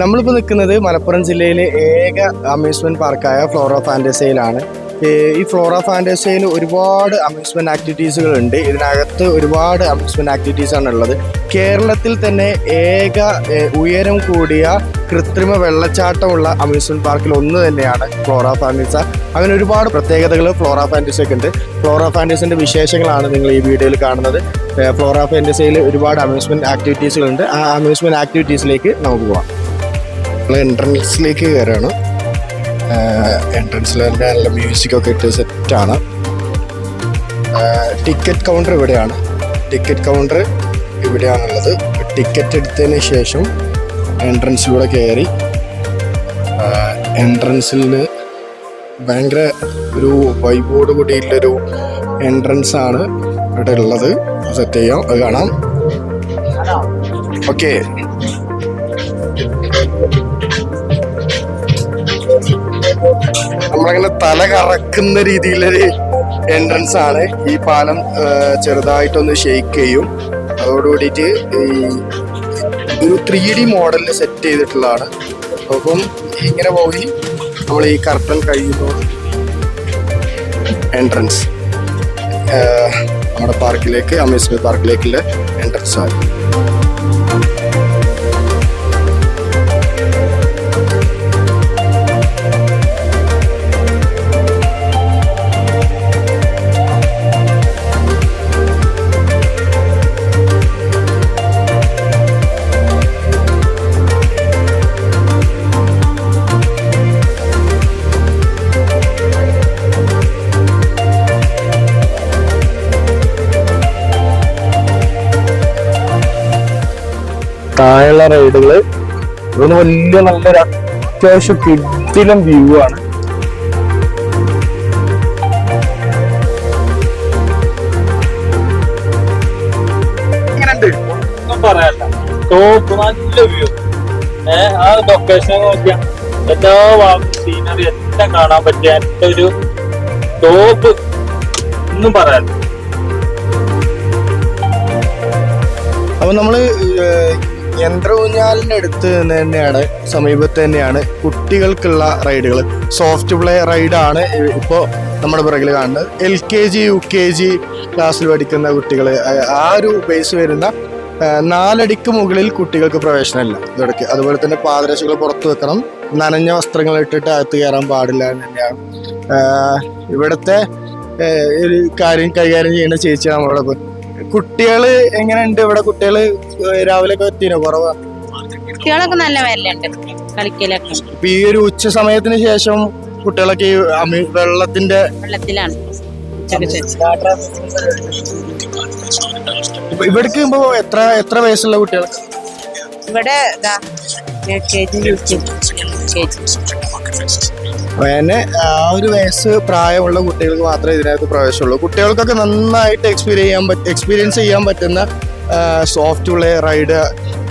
നമ്മളിപ്പോൾ നിൽക്കുന്നത് മലപ്പുറം ജില്ലയിലെ ഏക അമ്യൂസ്മെന്റ് പാർക്കായ ഫ്ലോറ ഫാന്റസയിലാണ് ഈ ഫ്ലോറ ഫാന്റസയിൽ ഒരുപാട് അമ്യൂസ്മെന്റ് ആക്ടിവിറ്റീസുകൾ ഉണ്ട്. ഇതിനകത്ത് ഒരുപാട് അമ്യൂസ്മെന്റ് ആക്ടിവിറ്റീസ് ആണ് ഉള്ളത്. കേരളത്തിൽ തന്നെ ഏക ഉയരം കൂടിയ കൃത്രിമ വെള്ളച്ചാട്ടമുള്ള അമ്യൂസ്മെന്റ് പാർക്കിൽ ഒന്ന് തന്നെയാണ് ഫ്ലോറ ഫാന്റസ അങ്ങനെ ഒരുപാട് പ്രത്യേകതകൾ ഫ്ലോറ ഫാന്റസയ്ക്ക് ഉണ്ട്. ഫ്ലോറ ഫാന്റസിന്റെ വിശേഷങ്ങളാണ് നിങ്ങൾ ഈ വീഡിയോയിൽ കാണുന്നത്. ഫ്ലോറ ഫാന്റസയിൽ ഒരുപാട് അമ്യൂസ്മെന്റ് ആക്ടിവിറ്റീസുകൾ ഉണ്ട്. ആ അമ്യൂസ്മെന്റ് ആക്ടിവിറ്റീസിലേക്ക് നമുക്ക് പോവാം. എൻട്രൻസിലേക്ക് കയറുകയാണ് എൻട്രൻസിൽ തന്നെ നല്ല മ്യൂസിക് ഒക്കെ ഇട്ട് സെറ്റാണ് ടിക്കറ്റ് കൗണ്ടർ ഇവിടെയാണ്. ടിക്കറ്റ് കൗണ്ടർ ഇവിടെയാണുള്ളത്. ടിക്കറ്റ് എടുത്തതിന് ശേഷം എൻട്രൻസിലൂടെ കയറി എൻട്രൻസിൽ ഭയങ്കര ഒരു വൈബോട് കൂടിയുള്ളൊരു എൻട്രൻസ് ആണ് ഇവിടെ ഉള്ളത് സെറ്റ് ചെയ്യാം. അത് കാണാം. ഓക്കെ നമ്മളങ്ങനെ തല കറക്കുന്ന രീതിയിലൊരു എൻട്രൻസ് ആണ്. ഈ പാലം ചെറുതായിട്ടൊന്ന് ഷെയ്ക്ക് ചെയ്യും. അതോടുകൂടിയിട്ട് ഈ ഒരു ത്രീ ഡി മോഡലിൽ സെറ്റ് ചെയ്തിട്ടുള്ളതാണ്. അപ്പം ഇങ്ങനെ പോയി നമ്മൾ ഈ കർട്ടൻ കഴിയുമ്പോൾ എൻട്രൻസ് നമ്മുടെ പാർക്കിലേക്ക് അമ്യൂസ്മെന്റ് പാർക്കിലേക്കുള്ള എൻട്രൻസ് ആണ്. താഴെയുള്ള റൈഡുകൾ ഇതൊന്ന് വലിയ നല്ലൊരു അത്യാവശ്യം കിട്ടിലും വ്യൂ ആണ്. ടോപ്പ് നല്ല വ്യൂ ഏ ആ ലൊക്കേഷൻ നോക്കിയാ എല്ലാ ഭാഗത്തും സീനറി എല്ലാം കാണാൻ പറ്റിയ ഒരു ടോപ്പ് ഒന്നും പറയാനില്ല. അപ്പൊ നമ്മൾ ഏഹ്, യന്ത്ര അടുത്ത് നിന്ന് തന്നെയാണ് സമീപത്ത് തന്നെയാണ് കുട്ടികൾക്കുള്ള റൈഡുകൾ. സോഫ്റ്റ് പ്ലേ റൈഡാണ് ഇപ്പോൾ നമ്മുടെ പിറകിൽ കാണുന്നത്. L K G U K G ക്ലാസ്സിൽ പഠിക്കുന്ന കുട്ടികൾ ആ ഒരു ബേസ് വരുന്ന നാലടിക്ക് മുകളിൽ കുട്ടികൾക്ക് പ്രവേശനമില്ല. ഇതൊക്കെ അതുപോലെ തന്നെ പാദരക്ഷകൾ പുറത്തു വെക്കണം. നനഞ്ഞ വസ്ത്രങ്ങൾ ഇട്ടിട്ട് അകത്ത് കയറാൻ പാടില്ല എന്ന് തന്നെയാണ്. ഇവിടുത്തെ ഒരു കാര്യം കൈകാര്യം ചെയ്യുന്ന ചേച്ചി നമ്മളോടൊപ്പം കുട്ടികൾ എങ്ങനെയുണ്ട്? ഇവിടെ കുട്ടികൾ രാവിലെ ഒക്കെ എത്തിനോ? കുറവാ. കുട്ടികളൊക്കെ നല്ല വിലയുണ്ട് കളിക്കലൊക്കെ. ഇപ്പൊ ഈ ഒരു ഉച്ച സമയത്തിന് ശേഷം കുട്ടികളൊക്കെ ഈ അമി- വെള്ളത്തിന്റെ വെള്ളത്തിലാണ്. ഇപ്പൊ ഇവിടേക്ക് ഇപ്പൊ എത്ര എത്ര വയസ്സുള്ള കുട്ടികൾ ഇവിടെ ഇതാ L K G U K G. അങ്ങനെ ആ ഒരു വയസ്സ് പ്രായമുള്ള കുട്ടികൾക്ക് മാത്രമേ ഇതിനകത്ത് പ്രവേശമുള്ളൂ കുട്ടികൾക്കൊക്കെ നന്നായിട്ട് എക്സ്പീരിയൻ ചെയ്യാൻ പറ്റ എക്സ്പീരിയൻസ് ചെയ്യാൻ പറ്റുന്ന സോഫ്റ്റ് റൈഡ്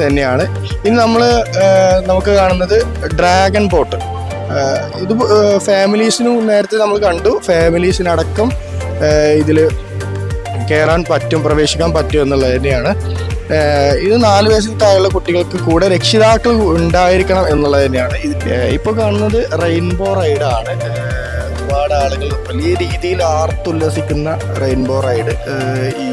തന്നെയാണ്. ഇനി നമ്മൾ നമുക്ക് കാണുന്നത് ഡ്രാഗൺ ബോട്ട് ഇത് ഫാമിലീസിനും നേരത്തെ നമ്മൾ കണ്ടു. ഫാമിലീസിനടക്കം ഇതിൽ കയറാൻ പറ്റും പ്രവേശിക്കാൻ പറ്റും എന്നുള്ളത് തന്നെയാണ്. ഇത് നാല് വയസ്സിൽ താഴെയുള്ള കുട്ടികൾക്ക് കൂടെ രക്ഷിതാക്കൾ ഉണ്ടായിരിക്കണം എന്നുള്ളത് തന്നെയാണ്. ഇപ്പോൾ കാണുന്നത് റെയിൻബോ റൈഡാണ് ഒരുപാട് ആളുകൾ വലിയ രീതിയിൽ ആർത്തുല്ലസിക്കുന്ന റെയിൻബോ റൈഡ് ഈ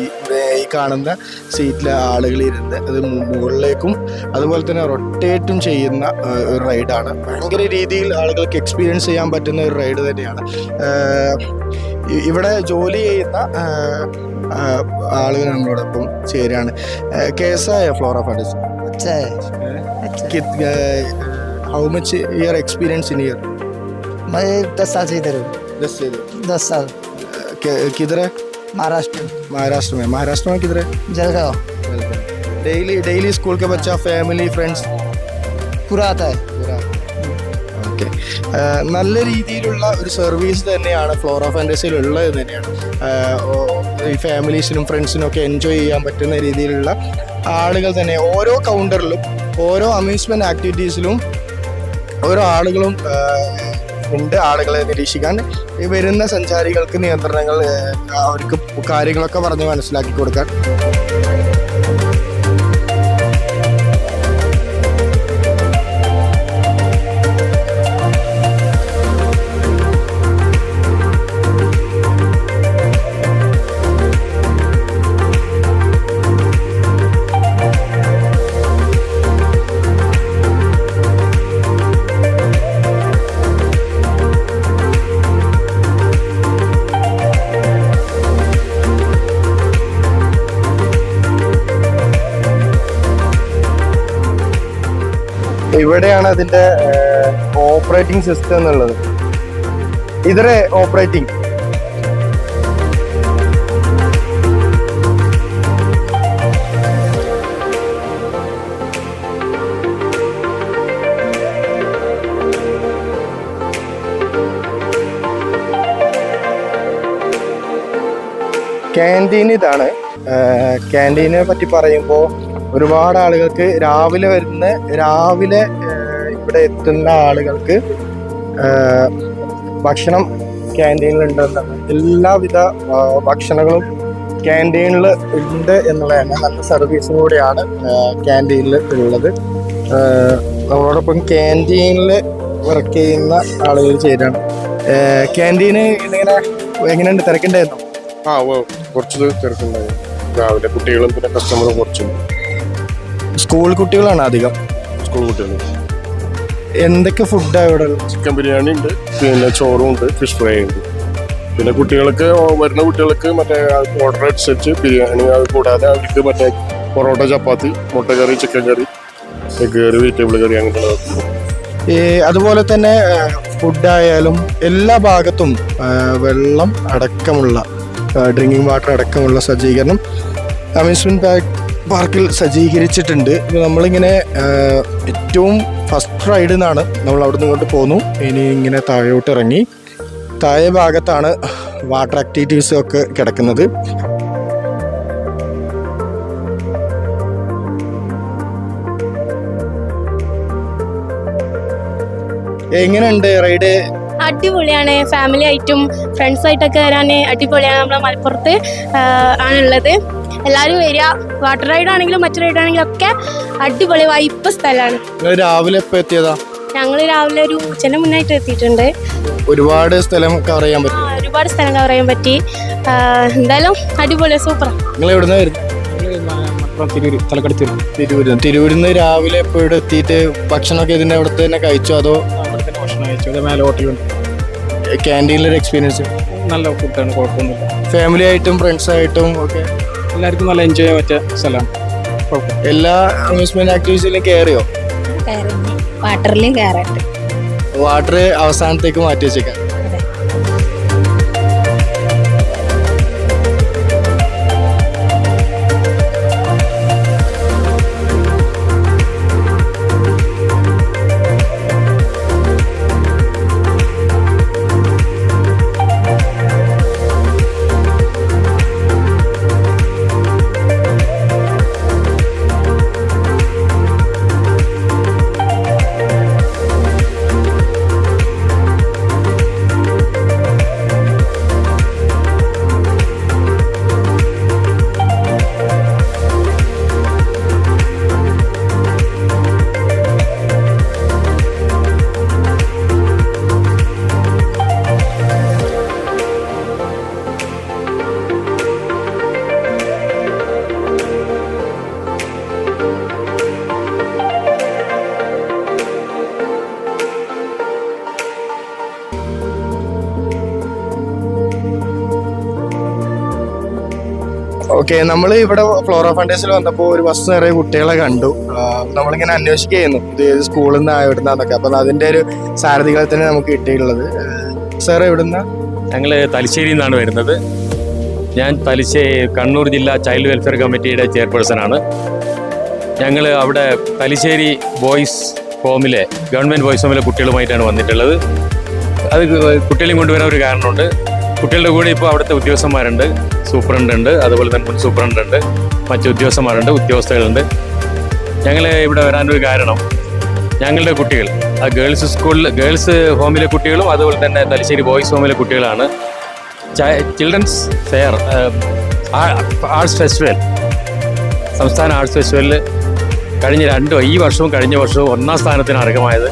കാണുന്ന സീറ്റിലെ ആളുകൾ ഇരുന്ന് അത് മു- മുകളിലേക്കും അതുപോലെ തന്നെ റൊട്ടേറ്റും ചെയ്യുന്ന ഏഹ്, ഒരു റൈഡാണ് ഭയങ്കര രീതിയിൽ ആളുകൾക്ക് എക്സ്പീരിയൻസ് ചെയ്യാൻ പറ്റുന്ന ഒരു റൈഡ് തന്നെയാണ് ഏഹ്, ഇ- ഇവിടെ ജോലി ചെയ്യുന്ന ഏഹ്, ആഹ്, ആളുകൾ നമ്മളോടൊപ്പം ചേരുകയാണ് കേസായ ഫ്ലോറ ഫണ്ടിസ് अच्छा है अच्छा how much your experience in year मैं दस साल से इधर हूँ दस साल किधर है महाराष्ट्र महाराष्ट्र में महाराष्ट्र में किधर है जलगांव डेली डेली स्कूल के बच्चा फैमिली फ्रेंड्स पूरा आता है ഓക്കെ നല്ല രീതിയിലുള്ള ഒരു സർവീസ് തന്നെയാണ് ഫ്ലോറ ഫാൻറ്റസിയിൽ ഉള്ളത് തന്നെയാണ് ആഹ് ഓ- ഈ ഫാമിലീസിനും ഫ്രണ്ട്സിനും ഒക്കെ എൻജോയ് ചെയ്യാൻ പറ്റുന്ന രീതിയിലുള്ള ആളുകൾ തന്നെ ഓരോ കൗണ്ടറിലും ഓരോ അമ്യൂസ്മെന്റ് ആക്ടിവിറ്റീസിലും ഓരോ ആളുകളും ആഹ്, ഉണ്ട് ആളുകളെ നിരീക്ഷിക്കാൻ ഈ വരുന്ന സഞ്ചാരികൾക്ക് നിയന്ത്രണങ്ങൾ അവർക്ക് കാര്യങ്ങളൊക്കെ പറഞ്ഞ് മനസ്സിലാക്കി കൊടുക്കാൻ. ഇവിടെയാണ് അതിന്റെ ഓപ്പറേറ്റിംഗ് സിസ്റ്റം എന്നുള്ളത്. ഇതര ഓപ്പറേറ്റിംഗ് ക്യാന്റീൻ ഇതാണ്. ക്യാന്റീനെ പറ്റി പറയുമ്പോൾ ഒരുപാട് ആളുകൾക്ക് രാവിലെ വരുന്ന രാവിലെ ഇവിടെ എത്തുന്ന ആളുകൾക്ക് ഭക്ഷണം ക്യാന്റീനിൽ ഉണ്ടെന്ന് എല്ലാവിധ ഭക്ഷണങ്ങളും ക്യാന്റീനിൽ ഉണ്ട് എന്നുള്ളതാണ് നല്ല സർവീസും കൂടിയാണ് ക്യാന്റീനിൽ ഉള്ളത്. നമ്മളോടൊപ്പം ക്യാന്റീനിൽ വർക്ക് ചെയ്യുന്ന ആളുകൾ ചെയ്താണ് ക്യാന്റീന് ഇങ്ങനെ എങ്ങനെയുണ്ട്? തിരക്കുണ്ടായിരുന്നു? ആ കുറച്ച് തിരക്കുണ്ടായിരുന്നു. രാവിലെ കുട്ടികളും പിന്നെ കസ്റ്റമറും കുറച്ചും സ്കൂൾ കുട്ടികളാണ് അധികം. സ്കൂൾ കുട്ടികൾ എന്തൊക്കെ ഫുഡാണ് ഇവിടെ? ചിക്കൻ ബിരിയാണി ഉണ്ട് പിന്നെ ചോറും ഉണ്ട് ഫിഷ് ഫ്രൈ ഉണ്ട്. പിന്നെ കുട്ടികൾക്ക് വരുന്ന കുട്ടികൾക്ക് മറ്റേ ഓർഡർ അനുസരിച്ച് ബിരിയാണി അത് കൂടാതെ അവർക്ക് മറ്റേ പൊറോട്ട ചപ്പാത്തി മുട്ട curry chicken curry egg curry vegetable curry അങ്ങനെയുള്ള ഈ അതുപോലെ തന്നെ ഫുഡായാലും എല്ലാ ഭാഗത്തും വെള്ളം അടക്കമുള്ള ഡ്രിങ്കിങ് വാട്ടർ അടക്കമുള്ള സജ്ജീകരണം. അമ്യൂസ്മെന്റ് പാർക്കിൽ സജ്ജീകരിച്ചിട്ടുണ്ട്. ഇത് നമ്മളിങ്ങനെ ഏറ്റവും ഫസ്റ്റ് റൈഡിൽ നിന്നാണ് നമ്മൾ അവിടെ നിന്ന് ഇങ്ങോട്ട് പോന്നു. ഇനി ഇങ്ങനെ താഴോട്ട് ഇറങ്ങി താഴെ ഭാഗത്താണ് വാട്ടർ ആക്ടിവിറ്റീസും ഒക്കെ കിടക്കുന്നത്. എങ്ങനെയുണ്ട് റൈഡ് അടിപൊളിയാണ്. ഫാമിലി ആയിട്ടും ഫ്രണ്ട്സ് ആയിട്ടൊക്കെ വരാൻ അടിപൊളിയാണ്. നമ്മളെ മലപ്പുറത്ത് ആണുള്ളത്. എല്ലാവരും വരിക. വാട്ടർ റൈഡ് ആണെങ്കിലും മറ്റു റൈഡ് ആണെങ്കിലും ഒക്കെ അടിപൊളി വൈപ്പ് സ്ഥലമാണ് രാവിലെ എത്തിയതാ? ഞങ്ങൾ രാവിലെ ഒരു ഉച്ചന മുന്നായിട്ട് എത്തിയിട്ടുണ്ട്. ഒരുപാട് സ്ഥലം കവർ ചെയ്യാൻ പറ്റും. ഒരുപാട് സ്ഥലം കവർ ചെയ്യാൻ പറ്റി. എന്തായാലും അടിപൊളി സൂപ്പർ നിങ്ങൾ എവിടുന്ന തിരൂര് തിരൂരിന്ന് രാവിലെ ഇപ്പോൾ ഇവിടെ എത്തിയിട്ട് ഭക്ഷണമൊക്കെ ഇതിന്റെ അവിടുത്തെ തന്നെ കഴിച്ചോ? അതോ അവിടെ തന്നെ ഭക്ഷണം കഴിച്ചു. അത് മേലെ ഹോട്ടലുണ്ട് ക്യാന്റീനിലൊരു എക്സ്പീരിയൻസ് നല്ല ഫുഡാണ് കുഴപ്പമൊന്നുമില്ല. ഫാമിലി ആയിട്ടും ഫ്രണ്ട്സ് ആയിട്ടും ഒക്കെ? എല്ലാവർക്കും നല്ല എൻജോയ് ചെയ്യാൻ പറ്റിയ സ്ഥലമാണ്. എല്ലാ അമ്യൂസ്മെന്റ് ആക്ടിവിറ്റീസിലും കയറിയോ വാട്ടറിലും കയറട്ടെ വാട്ടർ അവസാനത്തേക്ക് മാറ്റി വെച്ചേക്കാം. ഓക്കെ നമ്മൾ ഇവിടെ ഫ്ലോറ ഫണ്ടേഴ്സിൽ വന്നപ്പോൾ ഒരു ബസ് നിറയെ കുട്ടികളെ കണ്ടു. നമ്മളിങ്ങനെ അന്വേഷിക്കുകയായിരുന്നു. ഇത് ഏത് സ്കൂളിൽ നിന്ന് എവിടുന്നാന്നൊക്കെ അപ്പം അതിന്റെ ഒരു സാരഥികളെ തന്നെ നമുക്ക് കിട്ടിയിട്ടുള്ളത്. സാർ എവിടുന്ന? ഞങ്ങൾ തലശ്ശേരിയിൽ നിന്നാണ് വരുന്നത്. ഞാൻ തലശ്ശേരി കണ്ണൂർ ജില്ലാ ചൈൽഡ് വെൽഫെയർ കമ്മിറ്റിയുടെ ചെയർപേഴ്സണാണ് ഞങ്ങൾ അവിടെ തലശ്ശേരി ബോയ്സ് ഹോമിലെ ഗവൺമെന്റ് ബോയ്സ് ഹോമിലെ കുട്ടികളുമായിട്ടാണ് വന്നിട്ടുള്ളത്. അത് കുട്ടികളെയും കൊണ്ടുവരാൻ ഒരു കാരണമുണ്ട്. കുട്ടികളുടെ കൂടെ ഇപ്പോൾ അവിടുത്തെ ഉദ്യോഗസ്ഥന്മാരുണ്ട്. സൂപ്രണ്ട് ഉണ്ട് അതുപോലെ തന്നെ മുൻ സൂപ്രണ്ട് ഉണ്ട് മറ്റ് ഉദ്യോഗസ്ഥന്മാരുണ്ട്. ഉദ്യോഗസ്ഥകളുണ്ട് ഞങ്ങൾ ഇവിടെ വരാനൊരു കാരണം ഞങ്ങളുടെ കുട്ടികൾ. ആ ഗേൾസ് സ്കൂളിൽ ഗേൾസ് ഹോമിലെ കുട്ടികളും അതുപോലെ തന്നെ തലശ്ശേരി ബോയ്സ് ഹോമിലെ കുട്ടികളാണ്. ചിൽഡ്രൻസ് ഫെയർ ആർട്സ് ഫെസ്റ്റിവൽ സംസ്ഥാന ആർട്സ് ഫെസ്റ്റിവലിൽ കഴിഞ്ഞ രണ്ടോ ഈ വർഷവും കഴിഞ്ഞ വർഷവും ഒന്നാം സ്ഥാനത്തിന് അർഹമായത്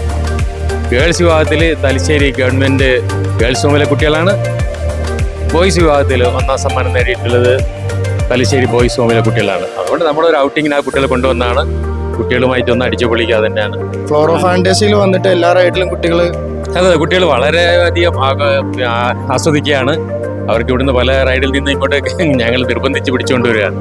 ഗേൾസ് വിഭാഗത്തിൽ തലശ്ശേരി ഗവൺമെന്റ് ഗേൾസ് ഹോമിലെ കുട്ടികളാണ്. ബോയ്സ് വിഭാഗത്തിൽ ഒന്നാം സമ്മാനം നേടിയിട്ടുള്ളത് തലശ്ശേരി ബോയ്സ് ഹോമിലെ കുട്ടികളാണ്. അതുകൊണ്ട് നമ്മളൊരു ഔട്ടിങ്ങിന് ആ കുട്ടികളെ കൊണ്ടുവന്നാണ് കുട്ടികളുമായിട്ട് ഒന്ന് അടിച്ചു പൊളിക്കുക തന്നെയാണ്. ഫ്ലോറോ ഫാന്റസിയിൽ വന്നിട്ട് എല്ലാ റൈഡിലും കുട്ടികൾ അതെ കുട്ടികൾ വളരെയധികം അധികം ആസ്വദിക്കുകയാണ്. അവർക്ക് ഇവിടുന്ന് പല റൈഡിൽ നിന്ന് ഇങ്ങോട്ട് ഞങ്ങൾ നിർബന്ധിച്ച് പിടിച്ചുകൊണ്ടുവരികയാണ്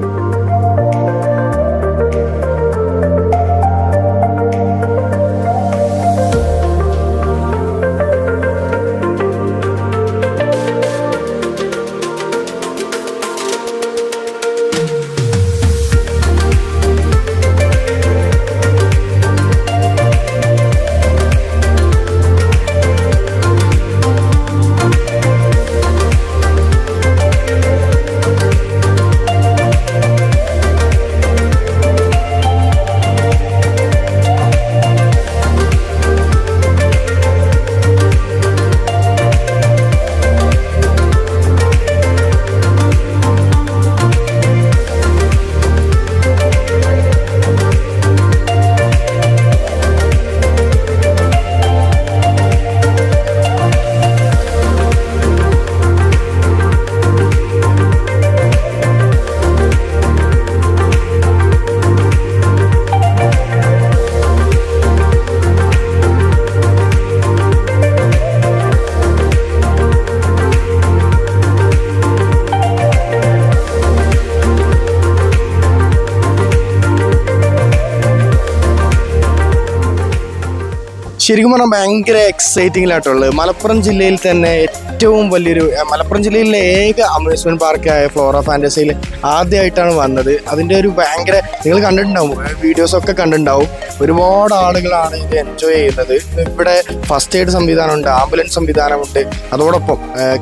ശരിക്കും പറഞ്ഞാൽ ഭയങ്കര എക്സൈറ്റിംഗിലായിട്ടുള്ളത് മലപ്പുറം ജില്ലയിൽ തന്നെ ഏറ്റവും വലിയൊരു മലപ്പുറം ജില്ലയിലെ ഏക അമ്യൂസ്മെന്റ് പാർക്കായ ഫ്ലോറ ഫാന്റസിയിൽ ആദ്യമായിട്ടാണ് വന്നത്. അതിന്റെ ഒരു ഭയങ്കര നിങ്ങൾ കണ്ടിട്ടുണ്ടാവും വീഡിയോസ് ഒക്കെ കണ്ടിട്ടുണ്ടാവും. ഒരുപാട് ആളുകളാണ് ഇത് എൻജോയ് ചെയ്യുന്നത്. ഇവിടെ ഫസ്റ്റ് എയ്ഡ് സംവിധാനമുണ്ട് ആംബുലൻസ് സംവിധാനമുണ്ട്. അതോടൊപ്പം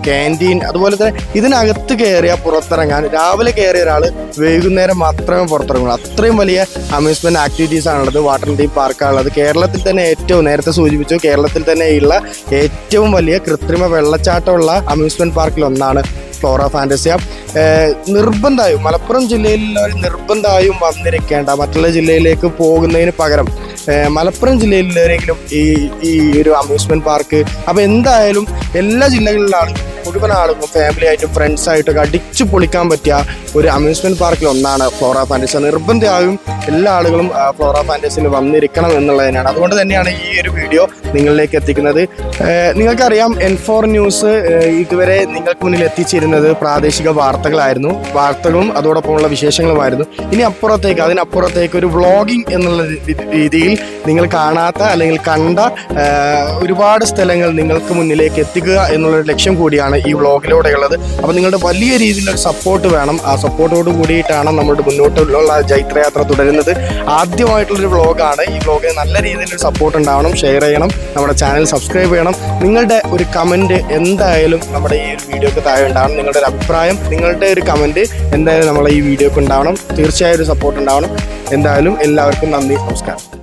ക്യാന്റീൻ അതുപോലെ തന്നെ ഇതിനകത്ത് കയറിയ പുറത്തിറങ്ങാൻ. രാവിലെ കയറിയ ഒരാൾ വൈകുന്നേരം മാത്രമേ പുറത്തിറങ്ങുള്ളൂ. അത്രയും വലിയ അമ്യൂസ്മെന്റ് ആക്ടിവിറ്റീസ് ആണുള്ളത്. വാട്ടർ തീം പാർക്കാണുള്ളത് കേരളത്തിൽ തന്നെ ഏറ്റവും നേരത്തെ സൂചിപ്പിച്ചു. കേരളത്തിൽ തന്നെയുള്ള ഏറ്റവും വലിയ കൃത്രിമ വെള്ളച്ചാട്ടമുള്ള അമ്യൂസ്മെന്റ് പാർക്കിലൊന്നാണ് ഫ്ലോറ ഫാന്റസിയ നിർബന്ധമായും മലപ്പുറം ജില്ലയിലുള്ളവർ നിർബന്ധമായും വന്നിരിക്കേണ്ട മറ്റുള്ള ജില്ലയിലേക്ക് പോകുന്നതിന് പകരം മലപ്പുറം ജില്ലയിലുള്ളവരെങ്കിലും ഈ ഈ ഒരു അമ്യൂസ്മെന്റ് പാർക്ക് അപ്പൊ എന്തായാലും എല്ലാ ജില്ലകളിലുള്ള ആളുകളും മുഴുവൻ ആളുകളും ഫാമിലി ആയിട്ടും ഫ്രണ്ട്സ് ആയിട്ടൊക്കെ അടിച്ചു പൊളിക്കാൻ പറ്റിയ ഒരു അമ്യൂസ്മെന്റ് പാർക്കിൽ ഒന്നാണ് ഫ്ലോറ ഫാന്റസി നിർബന്ധമായും എല്ലാ ആളുകളും ഫ്ലോറ ഫാന്റസിയിൽ വന്നിരിക്കണം എന്നുള്ളതിനാണ്. അതുകൊണ്ട് തന്നെയാണ് ഈ ഒരു വീഡിയോ നിങ്ങളിലേക്ക് എത്തിക്കുന്നത്. നിങ്ങൾക്കറിയാം എൻ ഫോർ ന്യൂസ് ഇതുവരെ നിങ്ങൾക്ക് മുന്നിൽ എത്തിച്ചിരുന്നത് പ്രാദേശിക വാർത്തകളായിരുന്നു. വാർത്തകളും അതോടൊപ്പമുള്ള വിശേഷങ്ങളുമായിരുന്നു. ഇനി അപ്പുറത്തേക്ക് അതിനപ്പുറത്തേക്ക് ഒരു വ്ളോഗിംഗ് എന്നുള്ള രീതിയിൽ നിങ്ങൾ കാണാത്ത അല്ലെങ്കിൽ കണ്ട ഒരുപാട് സ്ഥലങ്ങൾ നിങ്ങൾക്ക് മുന്നിലേക്ക് എത്തിക്കുക എന്നുള്ളൊരു ലക്ഷ്യം കൂടിയാണ് ഈ വ്ളോഗിലൂടെയുള്ളത് അപ്പോൾ നിങ്ങളുടെ വലിയ രീതിയിലുള്ള സപ്പോർട്ട് വേണം. ആ സപ്പോർട്ടോട് കൂടിയിട്ടാണ് നമ്മുടെ മുന്നോട്ടുള്ള ജൈത്രയാത്ര തുടരുന്നത്. ആദ്യമായിട്ടുള്ളൊരു വ്ളോഗാണ്. ഈ വ്ളോഗിന് നല്ല രീതിയിലൊരു സപ്പോർട്ട് ഉണ്ടാവണം. ഷെയർ ചെയ്യണം. നമ്മുടെ ചാനൽ സബ്സ്ക്രൈബ് ചെയ്യണം. നിങ്ങളുടെ ഒരു കമന്റ് എന്തായാലും നമ്മുടെ ഈ ഒരു വീഡിയോക്ക് താഴെ ഉണ്ടാവണം. നിങ്ങളുടെ ഒരു അഭിപ്രായം നിങ്ങളുടെ ഒരു കമന്റ് എന്തായാലും നമ്മളെ ഈ വീഡിയോക്ക് ഉണ്ടാവണം. തീർച്ചയായും ഒരു സപ്പോർട്ട് ഉണ്ടാവണം. എന്തായാലും എല്ലാവർക്കും നന്ദി. നമസ്കാരം.